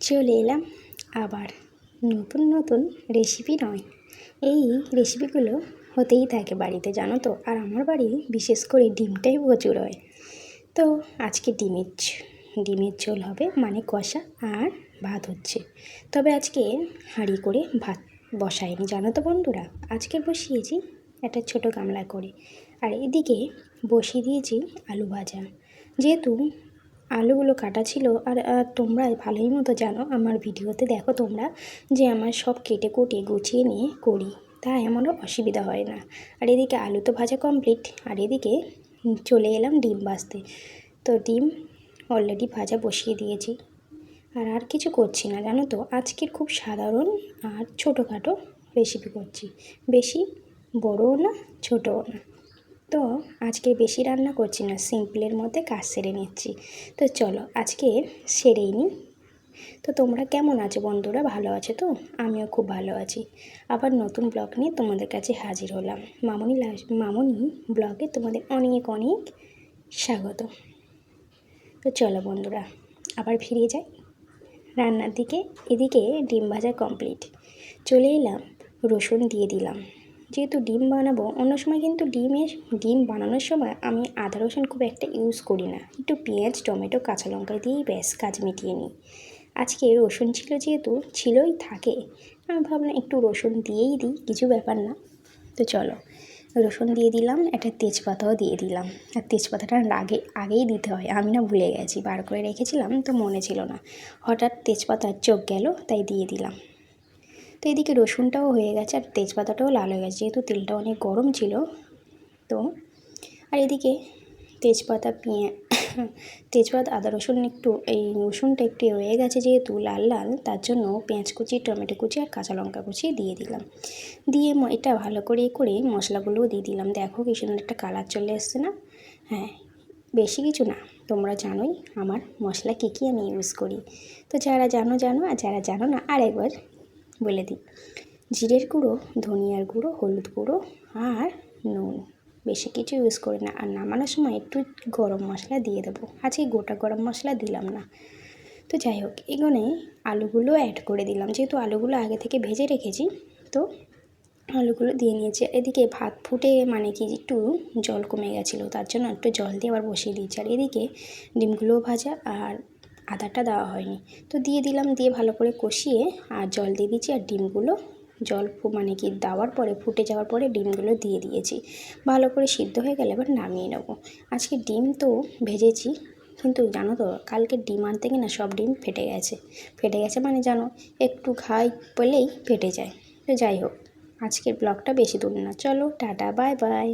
চলে এলাম আবার। নতুন নতুন রেসিপি নয়। এই রেসিপিগুলো হতেই থাকে বাড়িতে, জানো তো? আর আমার বাড়ি বিশেষ করে ডিমটাই প্রচুর হয়। তো আজকে ডিমের ডিমের ঝোল হবে মানে কষা আর ভাত হচ্ছে। তবে আজকে হাঁড়ি করে ভাত বসাইনি, জানো তো বন্ধুরা? আজকে বসিয়েছি একটা ছোট গামলা করে। আর এদিকে বসিয়ে দিয়েছি আলু ভাজা। যেহেতু আলুগুলো কাটা ছিল আর তোমরা ভালোই মতো জানো আমার ভিডিওতে দেখো তোমরা যে আমার সব কেটে কুটে গুছিয়ে নিয়ে করি তাই আমারও অসুবিধা হয় না। আর এদিকে আলু তো ভাজা কমপ্লিট আর এদিকে চলে এলাম ডিম ভাজতে। তো ডিম অলরেডি ভাজা বসিয়ে দিয়েছি। আর আর কিছু করছি না, জানো তো? আজকের খুব সাধারণ আর ছোটোখাটো রেসিপি করছি। বেশি বড়ও না, ছোটও না। তো আজকে বেশি রান্না করছি না, সিম্পলের মধ্যে কাজ সেরে নিচ্ছি। তো চলো আজকে সেরেই নিই তো তোমরা কেমন আছো বন্ধুরা? ভালো আছো তো? আমিও খুব ভালো আছি। আবার নতুন ব্লগ নিয়ে তোমাদের কাছে হাজির হলাম। মামনি মামনি ব্লগে তোমাদের অনেক অনেক স্বাগত। তো চলো বন্ধুরা, আবার ফিরে যাই। রান্নার দিকে, এদিকে ডিম ভাজা কমপ্লিট চলে এলাম, রসুন দিয়ে দিলাম। যেহেতু ডিম বানাবো, অন্য সময় কিন্তু ডিমের ডিম বানানোর সময় আমি আদা রসুন খুব একটা ইউজ করি না। একটু পেঁয়াজ, টমেটো, কাঁচা লঙ্কা দিয়েই ব্যাস কাজ মিটিয়ে নিই। আজকে রসুন ছিল যেহেতু, ছিলই থাকে। আমি ভাবলাম একটু রসুন দিয়েই দিই, কিছু ব্যাপার না। তো চলো, রসুন দিয়ে দিলাম, একটা তেজপাতাও দিয়ে দিলাম। আর তেজপাতাটা আগে, আগেই দিতে হয়, আমি না ভুলে গেছি, বার করে রেখেছিলাম, তো মনে ছিল না। হঠাৎ তেজপাতার চোখ গেল, তাই দিয়ে দিলাম। তো এদিকে রসুনটাও হয়ে গেছে আর তেজপাতাটাও লাল হয়ে গেছে, যেহেতু তেলটা অনেক গরম ছিল। তো আর এদিকে তেজপাতা পিঁয়া তেজপাতা, আদা রসুন একটু, এই রসুনটা একটু হয়ে গেছে যেহেতু লাল লাল, তার জন্য পেঁয়াজ কুচি, টমেটো কুচি আর কাঁচা লঙ্কা কুচি দিয়ে দিলাম। দিয়ে এটা ভালো করে করে মশলাগুলোও দিয়ে দিলাম। দেখো কি সুন্দর একটা কালার চলে এসছে না? হ্যাঁ বেশি কিছু না, তোমরা জানোই আমার মশলা কী কী আমি ইউজ করি। তো যারা জানো জানো, আর যারা জানো না আর একবার বলে দিই। জিরের গুঁড়ো, ধনিয়ার গুঁড়ো, হলুদ গুঁড়ো আর নুন। বেশি কিছু ইউজ করি না। আর নামানোর সময় একটু গরম মশলা দিয়ে দেবো। আজকে গোটা গরম মশলা দিলাম না। তো যাই হোক, এখানে আলুগুলো অ্যাড করে দিলাম। যেহেতু আলুগুলো আগে থেকে ভেজে রেখেছি, তো আলুগুলো দিয়ে নিয়েছি। এদিকে ভাত ফুটে মানে কি একটু জল কমে গেছিল, তার জন্য একটু জল দিয়ে আবার বসিয়ে দিয়েছি। আর এদিকে ডিমগুলোও ভাজা আর আদাটা দেওয়া হয়নি। তো দিয়ে দিলাম, দিয়ে ভালো করে কষিয়ে আর জল দিয়ে দিয়েছি আর ডিমগুলো জল মানে কি দেওয়ার পরে, ফুটে যাওয়ার পরে ডিমগুলো দিয়ে দিয়েছি। ভালো করে সিদ্ধ হয়ে গেলে এবার নামিয়ে নেব। আজকে ডিম তো ভেজেছি, কিন্তু জানো তো কালকে ডিম আনতে গিয়ে না সব ডিম ফেটে গেছে। ফেটে গেছে মানে জানো একটু খাই বলেই ফেটে যায়। তো যাই হোক, আজকের ব্লগটা বেশি দূর না। চলো, টাটা, বাই বাই।